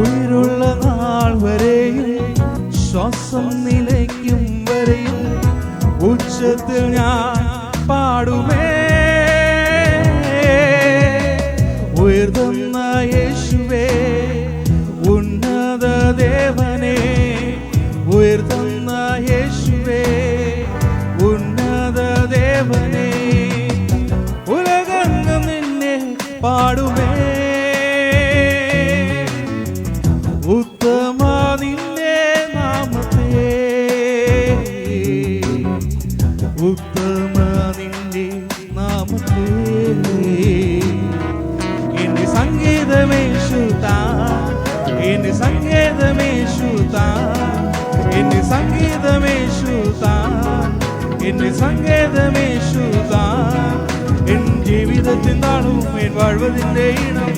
ഉயிருള്ള നാൾ വരെയും ശ്വാസം നിലയ്ക്കും വരെയും ഉച്ചത്തിൽ ഞാൻ പാടുമേ. ഉയർന്ന യേശുവേ ഉന്നത ദേവനെ ഉയർന്ന യേശുവേ ഉന്നത ദേവനെ ഉലകങ്ങ് നിന്നെ പാടുമേ. ഉത്തമ നിന്റെ നാമത്തെ. ഉത്തമ നിന്റെ നാമത്തെ എന്റെ സംഗീതമേശുതാ എന്റെ സംഗീതമേശുതാ എന്റെ സംഗീതമേശുതാ എന്റെ സംഗീതമേശുതാ എൻ ജീവിതത്തിൻ നാളും എൻ വാഴ്വതിന്റെ ഇണം